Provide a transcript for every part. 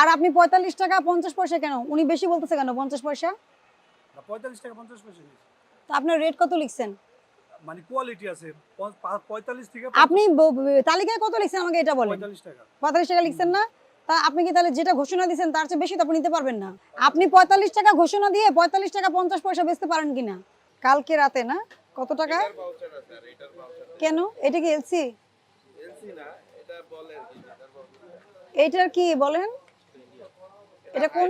আর আপনি পঁয়তাল্লিশ টাকা পঞ্চাশ পয়সা কেন? উনি বেশি বলতেছে কেন পঞ্চাশ পয়সা? পঁয়তাল্লিশ টাকা পঞ্চাশ পয়সা তো আপনার রেট কত লিখছেন? মানে কোয়ালিটি আছে। থেকে আপনি তালিকায় কত লিখছেন আমাকে এটা বলেন। টাকা। লিখছেন না? তা আপনি কি তাহলে যেটা ঘোষণা দিচ্ছেন তার চেয়ে বেশি তো আপনি নিতে পারবেন না। আপনি পঁয়তাল্লিশ টাকা ঘোষণা দিয়ে পঁয়তাল্লিশ টাকা পঞ্চাশ পয়সা বেচতে পারেন কিনা কালকে রাতে না? কত টাকা কেন? এটা কি এলসি এইটার কি বলেন? এটা কোন?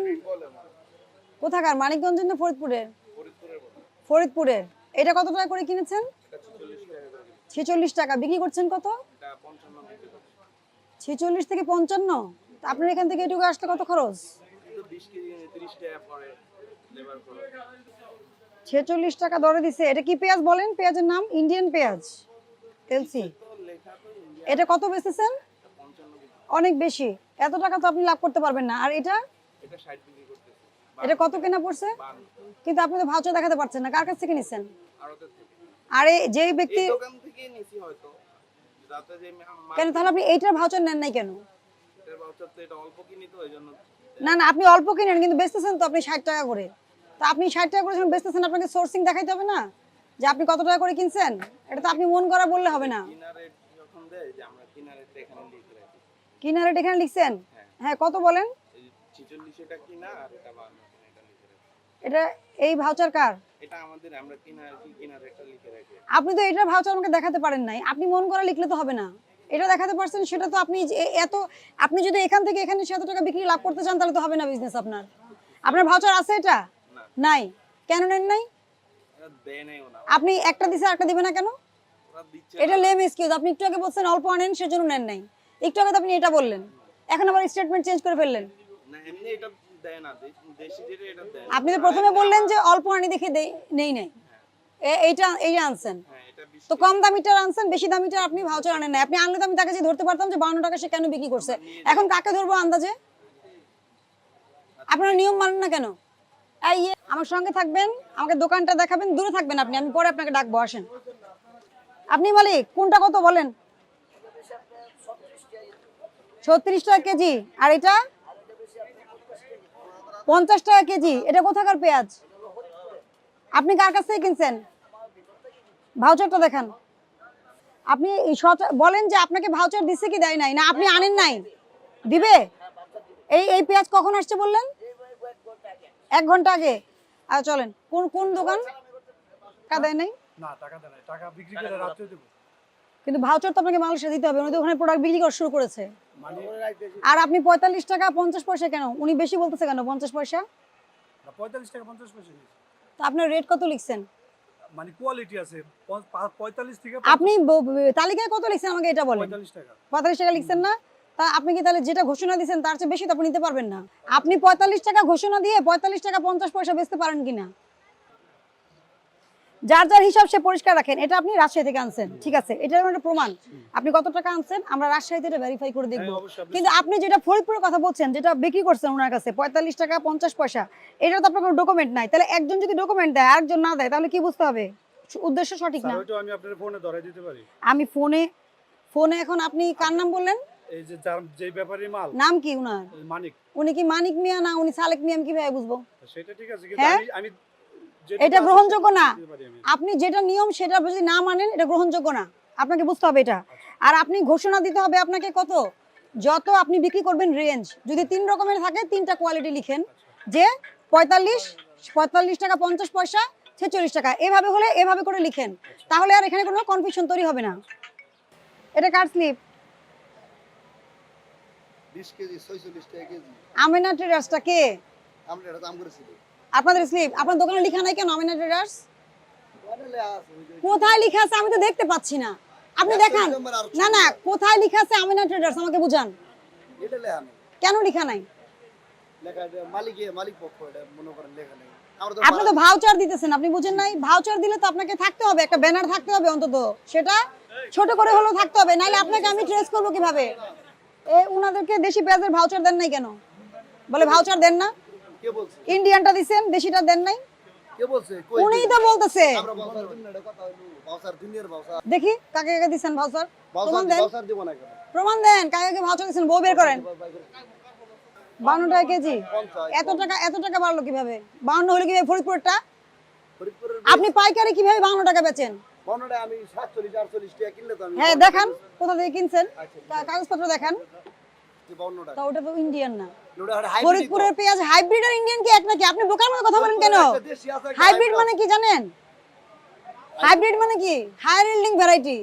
কোথাকার? মানিকগঞ্জের না ফরিদপুরের? ফরিদপুরের। এটা কত টাকা করে কিনেছেন? ছেচল্লিশ টাকা। বিক্রি করছেন কত? ছেচল্লিশ থেকে পঞ্চান্ন? আপনার এখান থেকে এটুকু আসতে কত খরচ? ছেচল্লিশ টাকা দরে দিছে। এটা কি পেঁয়াজ বলেন? পেঁয়াজের নাম? ইন্ডিয়ান পেঁয়াজ এটা কত বেচেছেন? অনেক বেশি। এত টাকা তো আপনি লাভ করতে পারবেন না। আর এটা? এটা কত কেনা পড়ছে? কিন্তু আপনি তো ভাউচার দেখাতে পারছেন না। কার কাছ থেকে নিছেন? আর যেই ব্যক্তি দোকান থেকে নিছি হয়তো। যাতে যে মা- কেন? তাহলে আপনি এইটার ভাউচার নেন নাই কেন? না না আপনি অল্প কিনেন কিন্তু বেচতেছেন তো আপনি ষাট টাকা করে। তা আপনি ষাট টাকা করে যখন বেচতেছেন আপনাকে সোর্সিং দেখাইতে হবে না? যে আপনি কত টাকা করে কিনছেন? এটা তো আপনি মন করা বললে হবে না। কিনা রেট যখন দেয় যে আমরা কিনা রেট এখানে লিখছেন হ্যাঁ কত বলেন এটা এটা এটা এটা এই ভাউচার কার? এটা আমাদের আমরা কিনা আর কি লিখে রাখি। আপনি তো এটার ভাউচার আমাকে দেখাতে পারেন নাই। আপনি মন করা লিখলে তো হবে না। এটা দেখাতে পারছেন সেটা তো আপনি এত আপনি যদি এখান থেকে এখানে এত টাকা বিক্রি লাভ করতে চান তাহলে তো হবে না বিজনেস আপনার। আপনার ভাউচার আছে এটা? নাই। কেন নেন নাই? এটা আপনি একটা দিছে একটা দিবে না কেন? এটা লেম এক্সকিউজ আপনি একটু আগে বলছেন অল্প আনেন সেজন্য নেন নাই। একটু আগে তো আপনি এটা বললেন। এখন আবার স্টেটমেন্ট চেঞ্জ করে ফেললেন। আপনি তো প্রথমে বললেন যে অল্প আনি দেখে দেই- নেই নাই। এ- এইটা এইটা আনছেন। হ্যাঁ তো কম দামিটার আনছেন বেশি দামিটার আপনি ভাউচার আনেন না আপনি আনলে তো আমি তাকে যে ধরতে পারতাম যে বান্ন টাকা সে কেন বিক্রি করছে? এখন কাকে ধরবো আন্দাজে? আপনারা নিয়ম মানেন না কেন? এই আমার সঙ্গে থাকবেন আমাকে দোকানটা দেখাবেন দূরে থাকবেন আপনি আমি পরে আপনাকে ডাকবো আসেন। আপনি মালিক কোনটা কত বলেন? ছত্রিশ টাকা কেজি। আর এটা? পঞ্চাশ টাকা কেজি। এটা কোথাকার পেঁয়াজ? আপনি কার কাছ থেকে কিনছেন? ভাউচারটা দেখান। আপনি বলেন যে আপনাকে ভাউচার দিচ্ছে কি দেয় নাই? না, আপনি আনেন নাই? দিবে? এই এই পেঁয়াজ কখন আসছে বললেন? এক ঘণ্টা আগে। আর চলেন। কোন কোন দোকান? টাকা দেয় নাই? না, টাকা দেয় টাকা বিক্রি করে রাত্রে দেবো। কিন্তু ভাউচার তো আপনাকে মানুষের দিতে হবে উনি তো ওখানে প্রোডাক্ট বিক্রি করা শুরু করেছে। মানে আর আপনি পঁয়তাল্লিশ টাকা পঞ্চাশ পয়সা কেন? উনি বেশি বলতেছে কেন পঞ্চাশ পয়সা? পঁয়তাল্লিশ টাকা পঞ্চাশ পয়সা। তো আপনার রেট কত লিখছেন? মানে কোয়ালিটি আছে পঞ্চ- পা- পঁয়তাল্লিশ থেকে আপনি তালিকায় কত লিখছেন আমাকে এটা বলেন? পঁয়তাল্লিশ টাকা। পঁয়তাল্লিশ টাকা লিখছেন না? তা আপনি কি তাহলে যেটা ঘোষণা দিচ্ছেন তার চেয়ে বেশি তো আপনি নিতে পারবেন না। আপনি পঁয়তাল্লিশ টাকা ঘোষণা দিয়ে পঁয়তাল্লিশ টাকা পঞ্চাশ পয়সা বেচতে পারেন কিনা? যার যার হিসাব সে পরিষ্কার রাখেন। এটা আপনি রাজশাহী থেকে আনছেন ঠিক আছে? এটা একটা প্রমাণ। আপনি কত টাকা আনছেন? আমরা রাজশাহীতে এটা ভেরিফাই করে দেখব। হ্যাঁ, কিন্তু আপনি যেটা ফরিদপুরের কথা বলছেন যেটা বিক্রি করছেন ওনার কাছে পঁয়তাল্লিশ টাকা পঞ্চাশ পয়সা এটা তো আপনার কোনো ডকুমেন্ট নাই। তাহলে একজন যদি ডকুমেন্ট দেয় আরেকজন না দেয় তাহলে কি বুঝতে হবে? উদ্দেশ্য সঠিক না? আমি আপনার ফোনে ধরাই দিতে পারি। আমি ফোনে ফোনে এখন আপনি কার নাম বললেন? এই যে যার যে ব্যাপারী মাল। নাম কি উনার? মানিক। উনি কি মানিক মিয়া না উনি সালেক মিয়া আমি কীভাবে বুঝব? সেটা ঠিক আছে কিন্তু হ্যাঁ? আমি এটা গ্রহণযোগ্য না। আপনি যেটা নিয়ম সেটা যদি না মানেন এটা গ্রহণযোগ্য না। আপনাকে বুঝতে হবে এটা। আর আপনি ঘোষণা দিতে হবে আপনাকে কত? যত আপনি বিক্রি করবেন রেঞ্জ যদি তিন রকমের থাকে তিনটা কোয়ালিটি লিখেন। যে পঁয়তাল্লিশ পঁয়তাল্লিশ টাকা পঞ্চাশ পয়সা ছেচল্লিশ টাকা। এভাবে হলে এভাবে করে লিখেন। তাহলে আর এখানে কোনো কনফিউশন তৈরি হবে না। এটা কার স্লিপ বিশ কেজি ছয়চল্লিশ টাকা কেজি। আমেনা ট্রেডার্সটা কে? আমরা এটা দাম করেছি। আপনাদের স্লিপ আপনার দোকানে লেখা নাই কেন ট্রেডার্স যে- কোথায় লেখা আছে আমি তো দেখতে পাচ্ছি না। আপনি দেখান। না না কোথায় লেখা আছে আমিনা ট্রেডার্স আমাকে বুঝান। কেন লেখা নাই? মনে আপনি তো ভাউচার দিতেছেন আপনি বুঝেন নাই? ভাউচার দিলে তো আপনাকে থাকতে হবে একটা ব্যানার থাকতে হবে অন্তত। সেটা ছোট করে হলেও থাকতে হবে নাহলে আপনাকে আমি ট্রেস করব কীভাবে? এ উনাদেরকে দেশি পেঁয়াজের ভাউচার দেন নাই কেন? বলে ভাউচার দেন না? ইন্ডিয়ানটা দিছেন দেশিটা দেন নাই। কে বলছে? কই উনিই তো বলতেছে। দেখি কাকে কাকে দিছেন ভাউচার? প্রমাণ দেন। প্রমাণ দেন কাকে কাকে ভাউচার দিছেন বউ বের করেন। বাউন্ন টাকা কেজি। এত টাকা এত টাকা বাড়লো কীভাবে? বাউন্ন হলে কীভাবে ফরিদপুরটা আপনি পাইকারি কীভাবে বাউন্ন টাকা বেচেন? হ্যাঁ দেখান কোথা থেকে কিনছেন? আচ্ছা, কাগজপত্র দেখান। টাকা ওটা তো ইন্ডিয়ান না। ফরিদপুরের পেঁয়াজ হাইব্রিড আর ইন্ডিয়ান কি এক নাকি? আপনি বোকার মতো কথা বলেন কেন? একটা দেশি আছে, একটা হাইব্রিড মানে কি জানেন? হাইব্রিড মানে কি? হায়ার ইল্ডিং ভ্যারাইটি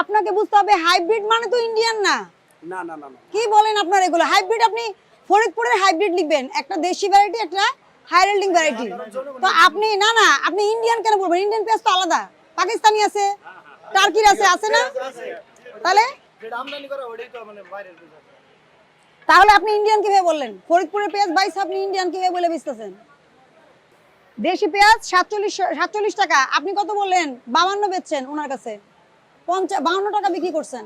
আপনাকে বুঝতে হবে হাইব্রিড মানে তো ইন্ডিয়ান না। না না না না। কি বলেন আপনার এগুলো? হাইব্রিড আপনি ফরিদপুরের হাইব্রিড লিখবেন। একটা দেশি ভ্যারাইটি একটা হায়ার ইল্ডিং ভ্যারাইটি তো আপনি না না আপনি ইন্ডিয়ান কেন বলবেন? ইন্ডিয়ান পেঁয়াজ তো আলাদা। পাকিস্তানি আছে টার্কির আছে আছে না? তাহলে? যেটা আমদানি করে ওটাই তো মানে বাইরের পেঁয়াজ। তাহলে আপনি ইন্ডিয়ান কীভাবে বললেন? ফরিদপুরের পেঁয়াজ বাইশ আপনি ইন্ডিয়ান কীভাবে বলে বেচতেছেন? দেশি পেঁয়াজ সাতচল্লিশ সাতচল্লিশ টাকা আপনি কত বললেন? বাবান্ন বেচছেন ওনার কাছে। পঞ্চাশ বাউন্ন টাকা বিক্রি করছেন।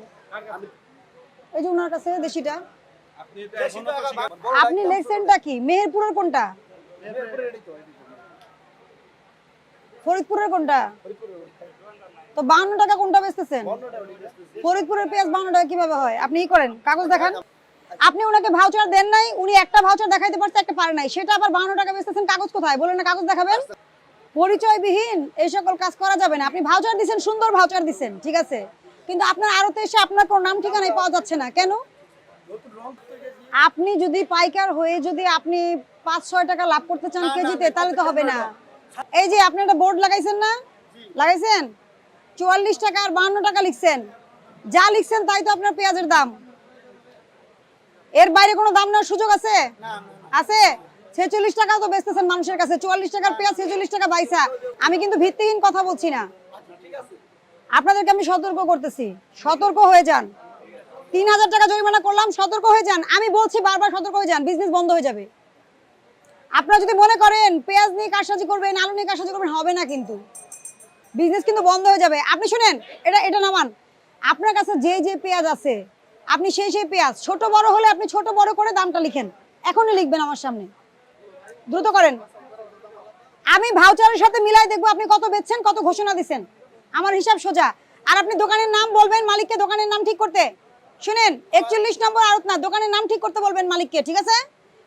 এই যে ওনার কাছে দেশিটা। আপনি লেখছেনটা কি? মেহেরপুরের কোনটা? ফরিদপুরের কোনটা। তো বাউন্ন টাকা কোনটা বেচতেছেন। ফরিদপুরের পেঁয়াজ বাউন্ন টাকা কীভাবে হয়? আপনি ই করেন কাগজ দেখান। আপনি ওনাকে ভাউচার দেন নাই উনি একটা ভাউচার দেখাইতে পারছে একটা পারে নাই। সেটা আবার বাউন্ন টাকা বেচতেছেন কাগজ কোথায়? বলেন না কাগজ দেখাবেন। পরিচয়বিহীন এই সকল কাজ করা যাবে না। আপনি ভাউচার দিছেন সুন্দর ভাউচার দিছেন ঠিক আছে? কিন্তু আপনার আড়তে এসে আপনার কোনো নাম ঠিকানাই পাওয়া যাচ্ছে না। কেন? আপনি যদি পাইকার হয়ে যদি আপনি পাঁচ ছয় টাকা লাভ করতে চান কেজিতে তাহলে তো হবে না। এই যে আপনি একটা বোর্ড লাগাইছেন না? লাগাইছেন? চুয়াল্লিশ টাকা আর বাহান্ন টাকা লিখছেন। যা লিখছেন তাই তো আপনার পেঁয়াজের দাম। এর বাইরে কোনো দাম নেওয়ার সুযোগ আছে? আছে? ছেচল্লিশ টাকাও তো বেচতেছেন মানুষের কাছে। চুয়াল্লিশ টাকার পেঁয়াজ ছেচল্লিশ টাকা বাইসা। আমি কিন্তু ভিত্তিহীন কথা বলছি না। আপনাদেরকে আমি সতর্ক করতেছি। সতর্ক হয়ে যান। তিন হাজার টাকা জরিমানা করলাম সতর্ক হয়ে যান। আমি বলছি বারবার সতর্ক হয়ে যান বিজনেস বন্ধ হয়ে যাবে। আপনারা যদি মনে করেন পেঁয়াজ নিয়ে কারসাজি করবেন আলু নিয়ে কারসাজি করবেন হবে না কিন্তু। বিজনেস কিন্তু বন্ধ হয়ে যাবে। আপনি শুনেন, এটা এটা নামান। আপনার কাছে যে যে পেঁয়াজ আছে, আপনি সেই সেই পেঁয়াজ, ছোট বড় হলে আপনি ছোট বড় করে দামটা লিখেন। এখনই লিখবেন আমার সামনে। দ্রুত করেন। আমি ভাউচারের সাথে মিলাই দেখব আপনি কত বেচছেন, কত ঘোষণা দিচ্ছেন আমার হিসাব সোজা। আর আপনি দোকানের নাম বলবেন মালিককে দোকানের নাম ঠিক করতে। শুনেন, একচল্লিশ নম্বর আড়ত না, দোকানের নাম ঠিক করতে বলবেন মালিককে, ঠিক আছে?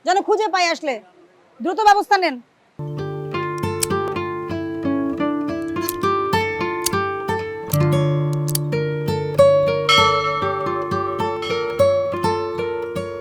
যেন খুঁজে পাই আসলে। দ্রুত ব্যবস্থা নেন।